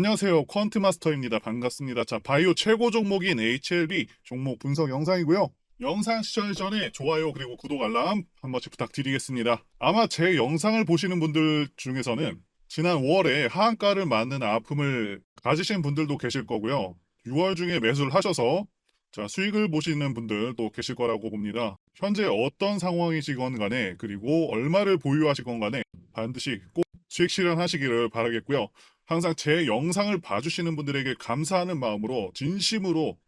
안녕하세요. 퀀트 마스터입니다. 반갑습니다. 자, 바이오 최고 종목인 HLB 종목 분석 영상이고요. 영상 시청 전에 좋아요 그리고 구독 알람 한 번씩 부탁드리겠습니다. 아마 제 영상을 보시는 분들 중에서는 지난 5월에 하한가를 맞는 아픔을 가지신 분들도 계실 거고요. 6월 중에 매수를 하셔서 자, 수익을 보시는 분들도 계실 거라고 봅니다. 현재 어떤 상황이시건 간에 그리고 얼마를 보유하시건 간에 반드시 꼭 수익 실현하시기를 바라겠고요. 항상 제 영상을 봐주시는 분들에게 감사하는 마음으로 진심으로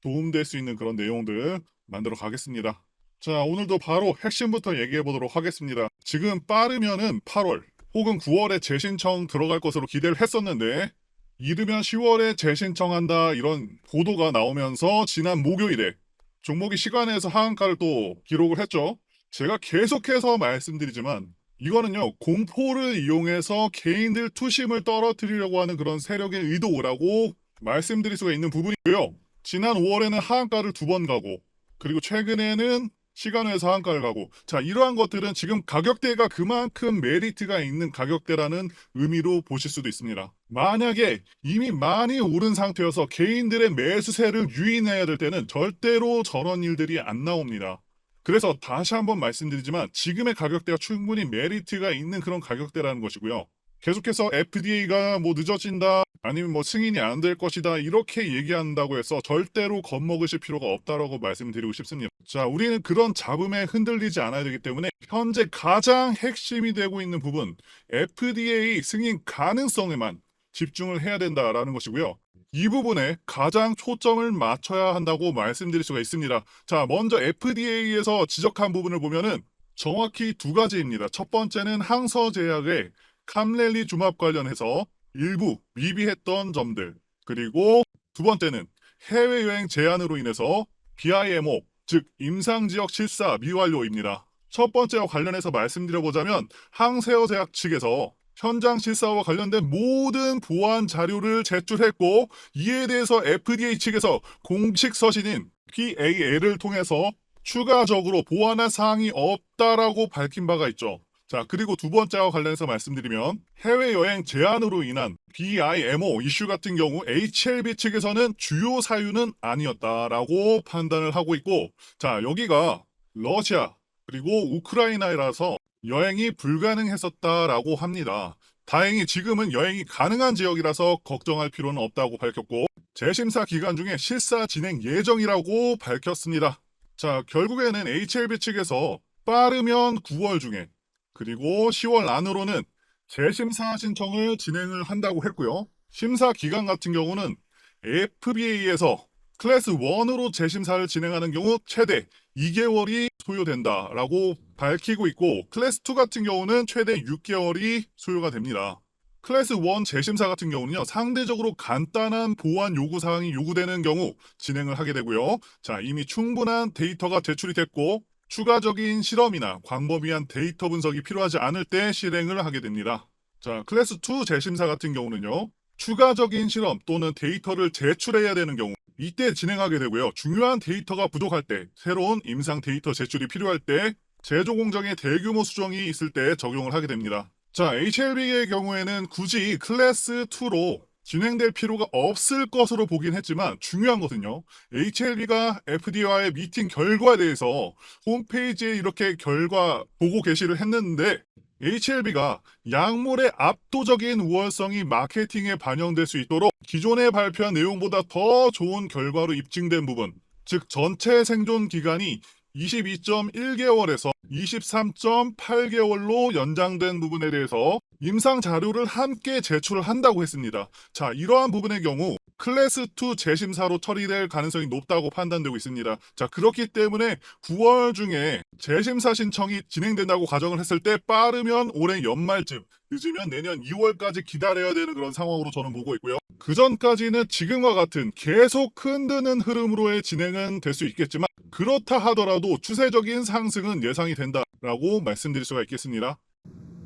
도움될 수 있는 그런 내용들 만들어 가겠습니다. 자, 오늘도 바로 핵심부터 얘기해 보도록 하겠습니다. 지금 빠르면은 8월 혹은 9월에 재신청 들어갈 것으로 기대를 했었는데 이르면 10월에 재신청한다 이런 보도가 나오면서 지난 목요일에 종목이 시간에서 하한가를 또 기록을 했죠. 제가 계속해서 말씀드리지만 이거는요 공포를 이용해서 개인들 투심을 떨어뜨리려고 하는 그런 세력의 의도라고 말씀드릴 수가 있는 부분이고요. 지난 5월에는 하한가를 두 번 가고 그리고 최근에는 시간에서 하한가를 가고 자 이러한 것들은 지금 가격대가 그만큼 메리트가 있는 가격대라는 의미로 보실 수도 있습니다. 만약에 이미 많이 오른 상태여서 개인들의 매수세를 유인해야 될 때는 절대로 저런 일들이 안 나옵니다. 그래서 다시 한번 말씀드리지만 지금의 가격대가 충분히 메리트가 있는 그런 가격대라는 것이고요. 계속해서 FDA가 뭐 늦어진다 아니면 뭐 승인이 안 될 것이다 이렇게 얘기한다고 해서 절대로 겁먹으실 필요가 없다라고 말씀드리고 싶습니다. 자, 우리는 그런 잡음에 흔들리지 않아야 되기 때문에 현재 가장 핵심이 되고 있는 부분 FDA 승인 가능성에만 집중을 해야 된다라는 것이고요. 이 부분에 가장 초점을 맞춰야 한다고 말씀드릴 수가 있습니다. 자, 먼저 FDA에서 지적한 부분을 보면은 정확히 두 가지입니다. 첫 번째는 항서제약의 캄렐리 주합 관련해서 일부 미비했던 점들 그리고 두 번째는 해외여행 제한으로 인해서 BIMO 즉 임상지역 실사 미완료입니다. 첫 번째와 관련해서 말씀드려보자면 항세어 제약 측에서 현장 실사와 관련된 모든 보안 자료를 제출했고 이에 대해서 FDA 측에서 공식 서신인 PAL을 통해서 추가적으로 보완할 사항이 없다라고 밝힌 바가 있죠. 자, 그리고 두 번째와 관련해서 말씀드리면 해외여행 제한으로 인한 BIMO 이슈 같은 경우 HLB 측에서는 주요 사유는 아니었다라고 판단을 하고 있고 자, 여기가 러시아 그리고 우크라이나라서 여행이 불가능했었다라고 합니다. 다행히 지금은 여행이 가능한 지역이라서 걱정할 필요는 없다고 밝혔고 재심사 기간 중에 실사 진행 예정이라고 밝혔습니다. 자, 결국에는 HLB 측에서 빠르면 9월 중에 그리고 10월 안으로는 재심사 신청을 진행을 한다고 했고요. 심사 기간 같은 경우는 FBA에서 클래스 1으로 재심사를 진행하는 경우 최대 2개월이 소요된다라고 밝히고 있고 클래스 2 같은 경우는 최대 6개월이 소요가 됩니다. 클래스 1 재심사 같은 경우는요 상대적으로 간단한 보안 요구 사항이 요구되는 경우 진행을 하게 되고요. 자 이미 충분한 데이터가 제출이 됐고 추가적인 실험이나 광범위한 데이터 분석이 필요하지 않을 때 실행을 하게 됩니다. 자 클래스 2 재심사 같은 경우는요 추가적인 실험 또는 데이터를 제출해야 되는 경우 이때 진행하게 되고요. 중요한 데이터가 부족할 때, 새로운 임상 데이터 제출이 필요할 때, 제조 공정의 대규모 수정이 있을 때 적용을 하게 됩니다. 자, HLB의 경우에는 굳이 클래스 2로 진행될 필요가 없을 것으로 보긴 했지만 중요한 것은요. HLB가 FDA와의 미팅 결과에 대해서 홈페이지에 이렇게 결과 보고 게시를 했는데 HLB가 약물의 압도적인 우월성이 마케팅에 반영될 수 있도록 기존에 발표한 내용보다 더 좋은 결과로 입증된 부분, 즉 전체 생존 기간이 22.1개월에서 23.8개월로 연장된 부분에 대해서 임상 자료를 함께 제출을 한다고 했습니다. 자, 이러한 부분의 경우 클래스 2 재심사로 처리될 가능성이 높다고 판단되고 있습니다. 자, 그렇기 때문에 9월 중에 재심사 신청이 진행된다고 가정을 했을 때 빠르면 올해 연말쯤, 늦으면 내년 2월까지 기다려야 되는 그런 상황으로 저는 보고 있고요. 그 전까지는 지금과 같은 계속 흔드는 흐름으로의 진행은 될 수 있겠지만 그렇다 하더라도 추세적인 상승은 예상이 된다라고 말씀드릴 수가 있겠습니다.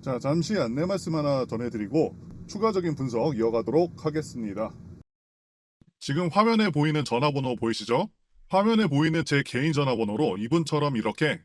자, 잠시 안내 말씀 하나 전해드리고 추가적인 분석 이어가도록 하겠습니다. 지금 화면에 보이는 전화번호 보이시죠? 화면에 보이는 제 개인 전화번호로 이분처럼 이렇게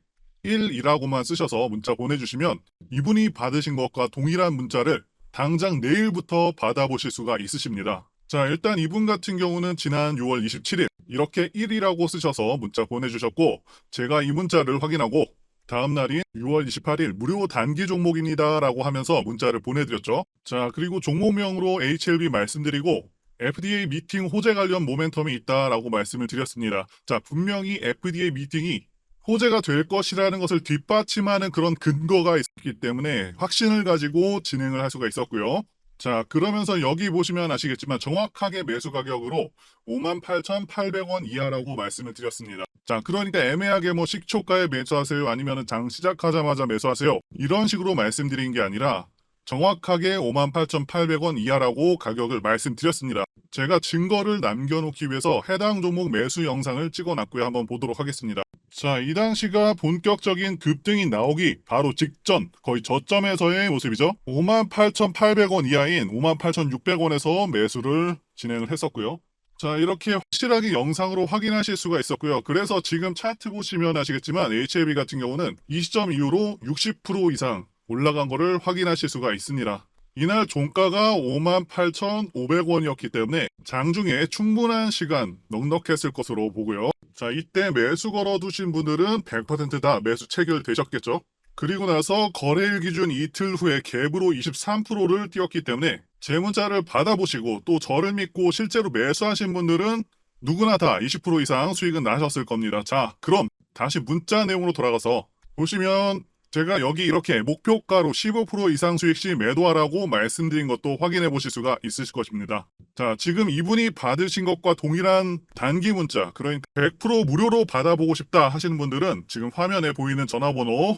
1이라고만 쓰셔서 문자 보내주시면 이분이 받으신 것과 동일한 문자를 당장 내일부터 받아보실 수가 있으십니다. 자, 일단 이분 같은 경우는 지난 6월 27일 이렇게 1이라고 쓰셔서 문자 보내주셨고 제가 이 문자를 확인하고 다음 날인 6월 28일 무료 단기 종목입니다 라고 하면서 문자를 보내드렸죠. 자, 그리고 종목명으로 HLB 말씀드리고 FDA 미팅 호재 관련 모멘텀이 있다라고 말씀을 드렸습니다. 자, 분명히 FDA 미팅이 호재가 될 것이라는 것을 뒷받침하는 그런 근거가 있기 때문에 확신을 가지고 진행을 할 수가 있었고요. 자, 그러면서 여기 보시면 아시겠지만 정확하게 매수 가격으로 58,800원 이하라고 말씀을 드렸습니다. 자, 그러니까 애매하게 뭐 식초가에 매수하세요 아니면 장 시작하자마자 매수하세요 이런 식으로 말씀드린 게 아니라 정확하게 58,800원 이하라고 가격을 말씀드렸습니다. 제가 증거를 남겨놓기 위해서 해당 종목 매수 영상을 찍어놨고요. 한번 보도록 하겠습니다. 자, 이 당시가 본격적인 급등이 나오기 바로 직전, 거의 저점에서의 모습이죠. 58,800원 이하인 58,600원에서 매수를 진행을 했었고요. 자, 이렇게 확실하게 영상으로 확인하실 수가 있었고요. 그래서 지금 차트 보시면 아시겠지만 HLB 같은 경우는 이 시점 이후로 60% 이상 올라간 거를 확인하실 수가 있습니다. 이날 종가가 58,500원이었기 때문에 장중에 충분한 시간 넉넉했을 것으로 보고요. 자, 이때 매수 걸어두신 분들은 100%다 매수 체결되셨겠죠? 그리고 나서 거래일 기준 이틀 후에 갭으로 23%를 띄웠기 때문에 제 문자를 받아보시고 또 저를 믿고 실제로 매수하신 분들은 누구나 다 20% 이상 수익은 나셨을 겁니다. 자, 그럼 다시 문자 내용으로 돌아가서 보시면 제가 여기 이렇게 목표가로 15% 이상 수익 시 매도하라고 말씀드린 것도 확인해 보실 수가 있으실 것입니다. 자, 지금 이분이 받으신 것과 동일한 단기 문자, 그러니까 100% 무료로 받아보고 싶다 하시는 분들은 지금 화면에 보이는 전화번호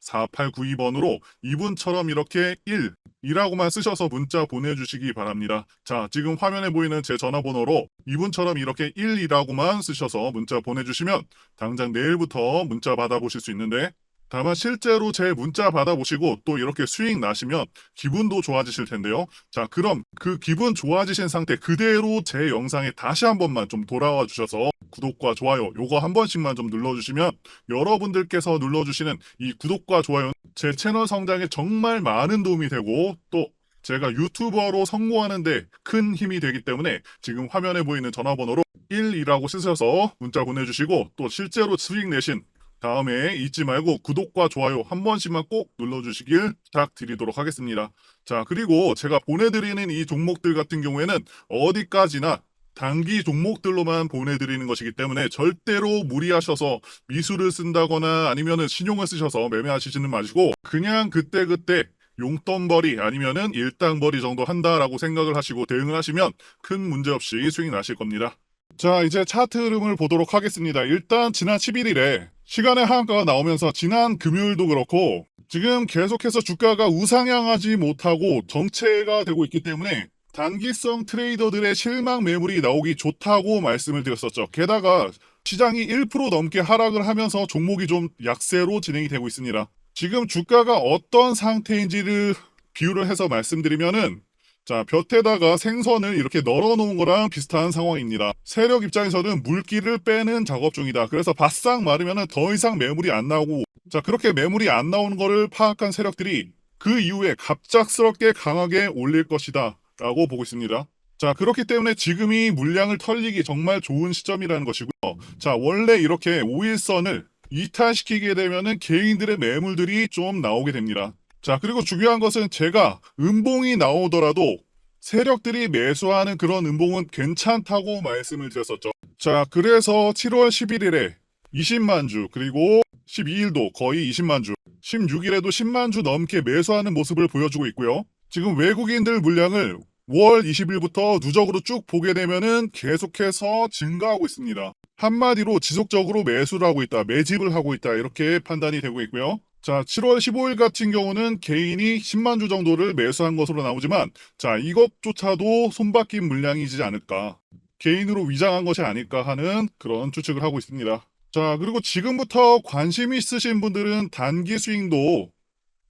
010-8024-4892번으로 이분처럼 이렇게 1, 이라고만 쓰셔서 문자 보내주시기 바랍니다. 자, 지금 화면에 보이는 제 전화번호로 이분처럼 이렇게 1이라고만 쓰셔서 문자 보내주시면 당장 내일부터 문자 받아보실 수 있는데 다만 실제로 제 문자 받아보시고 또 이렇게 수익 나시면 기분도 좋아지실 텐데요. 자, 그럼 그 기분 좋아지신 상태 그대로 제 영상에 다시 한 번만 좀 돌아와 주셔서 구독과 좋아요 요거 한 번씩만 좀 눌러주시면 여러분들께서 눌러주시는 이 구독과 좋아요 제 채널 성장에 정말 많은 도움이 되고 또 제가 유튜버로 성공하는데 큰 힘이 되기 때문에 지금 화면에 보이는 전화번호로 1이라고 쓰셔서 문자 보내주시고 또 실제로 수익 내신 다음에 잊지 말고 구독과 좋아요 한 번씩만 꼭 눌러주시길 부탁드리도록 하겠습니다. 자, 그리고 제가 보내드리는 이 종목들 같은 경우에는 어디까지나 단기 종목들로만 보내드리는 것이기 때문에 절대로 무리하셔서 미수를 쓴다거나 아니면은 신용을 쓰셔서 매매하시지는 마시고 그냥 그때그때 용돈벌이 아니면은 일당벌이 정도 한다라고 생각을 하시고 대응을 하시면 큰 문제 없이 수익 나실 겁니다. 자, 이제 차트 흐름을 보도록 하겠습니다. 일단 지난 11일에 시간의 하한가가 나오면서 지난 금요일도 그렇고 지금 계속해서 주가가 우상향하지 못하고 정체가 되고 있기 때문에 단기성 트레이더들의 실망 매물이 나오기 좋다고 말씀을 드렸었죠. 게다가 시장이 1% 넘게 하락을 하면서 종목이 좀 약세로 진행이 되고 있습니다. 지금 주가가 어떤 상태인지를 비유를 해서 말씀드리면은 자, 볕에다가 생선을 이렇게 널어 놓은 거랑 비슷한 상황입니다. 세력 입장에서는 물기를 빼는 작업 중이다. 그래서 바싹 마르면은 더 이상 매물이 안 나오고 자, 그렇게 매물이 안 나오는 거를 파악한 세력들이 그 이후에 갑작스럽게 강하게 올릴 것이다. 라고 보고 있습니다. 자, 그렇기 때문에 지금이 물량을 털리기 정말 좋은 시점이라는 것이고요. 자, 원래 이렇게 5일선을 이탈시키게 되면은 개인들의 매물들이 좀 나오게 됩니다. 자, 그리고 중요한 것은 제가 음봉이 나오더라도 세력들이 매수하는 그런 음봉은 괜찮다고 말씀을 드렸었죠. 자, 그래서 7월 11일에 20만 주, 그리고 12일도 거의 20만 주, 16일에도 10만 주 넘게 매수하는 모습을 보여주고 있고요. 지금 외국인들 물량을 5월 20일부터 누적으로 쭉 보게 되면은 계속해서 증가하고 있습니다. 한마디로 지속적으로 매수를 하고 있다, 매집을 하고 있다, 이렇게 판단이 되고 있고요. 자, 7월 15일 같은 경우는 개인이 10만 주 정도를 매수한 것으로 나오지만, 자, 이것조차도 손바뀐 물량이지 않을까. 개인으로 위장한 것이 아닐까 하는 그런 추측을 하고 있습니다. 자, 그리고 지금부터 관심 있으신 분들은 단기 스윙도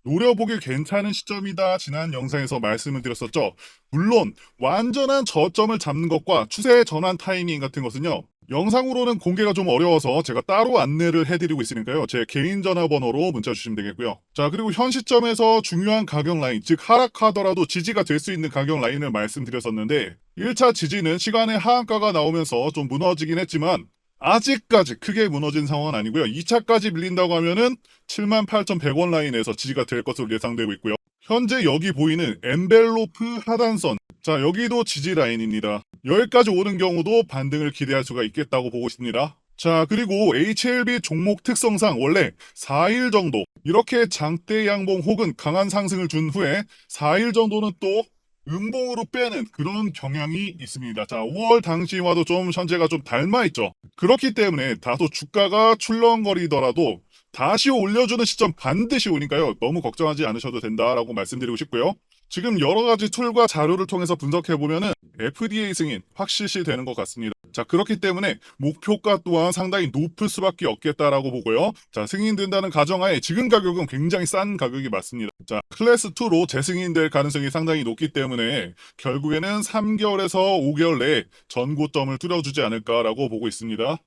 노려보기 괜찮은 시점이다. 지난 영상에서 말씀을 드렸었죠. 물론 완전한 저점을 잡는 것과 추세 전환 타이밍 같은 것은요. 영상으로는 공개가 좀 어려워서 제가 따로 안내를 해드리고 있으니까요. 제 개인 전화번호로 문자 주시면 되겠고요. 자, 그리고 현 시점에서 중요한 가격 라인, 즉 하락하더라도 지지가 될 수 있는 가격 라인을 말씀드렸었는데 1차 지지는 시간의 하한가가 나오면서 좀 무너지긴 했지만 아직까지 크게 무너진 상황은 아니고요. 2차까지 밀린다고 하면은 78,100원 라인에서 지지가 될 것으로 예상되고 있고요. 현재 여기 보이는 엔벨로프 하단선. 자, 여기도 지지 라인입니다. 여기까지 오는 경우도 반등을 기대할 수가 있겠다고 보고 있습니다. 자, 그리고 HLB 종목 특성상 원래 4일 정도 이렇게 장대 양봉 혹은 강한 상승을 준 후에 4일 정도는 또 음봉으로 빼는 그런 경향이 있습니다. 자, 5월 당시와도 좀 현재가 좀 닮아 있죠. 그렇기 때문에 다소 주가가 출렁거리더라도 다시 올려주는 시점 반드시 오니까요. 너무 걱정하지 않으셔도 된다라고 말씀드리고 싶고요. 지금 여러 가지 툴과 자료를 통해서 분석해 보면 은 FDA 승인 확실시 되는 것 같습니다. 자, 그렇기 때문에 목표가 또한 상당히 높을 수밖에 없겠다라고 보고요. 자, 승인된다는 가정하에 지금 가격은 굉장히 싼 가격이 맞습니다. 자, 클래스 2로 재승인될 가능성이 상당히 높기 때문에 결국에는 3개월에서 5개월 내에 전고점을 뚫어주지 않을까라고 보고 있습니다.